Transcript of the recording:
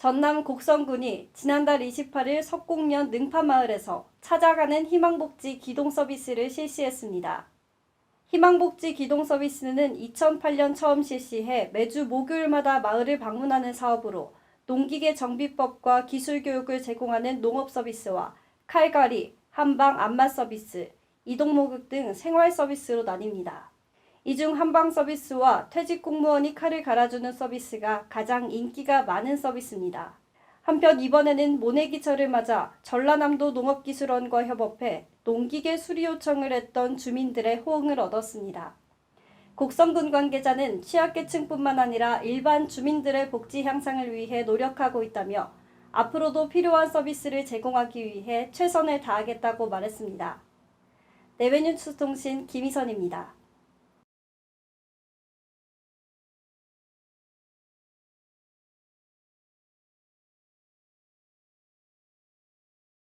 전남 곡성군이 지난달 28일 석곡면 능파마을에서 찾아가는 희망복지 기동 서비스를 실시했습니다. 희망복지 기동 서비스는 2008년 처음 실시해 매주 목요일마다 마을을 방문하는 사업으로 농기계 정비법과 기술 교육을 제공하는 농업 서비스와 칼갈이, 한방 안마 서비스, 이동 목욕 등 생활 서비스로 나뉩니다. 이중 한방 서비스와 퇴직 공무원이 칼을 갈아주는 서비스가 가장 인기가 많은 서비스입니다. 한편 이번에는 모내기철을 맞아 전라남도 농업기술원과 협업해 농기계 수리 요청을 했던 주민들의 호응을 얻었습니다. 곡성군 관계자는 취약계층뿐만 아니라 일반 주민들의 복지 향상을 위해 노력하고 있다며 앞으로도 필요한 서비스를 제공하기 위해 최선을 다하겠다고 말했습니다. 내외뉴스 통신 김희선입니다.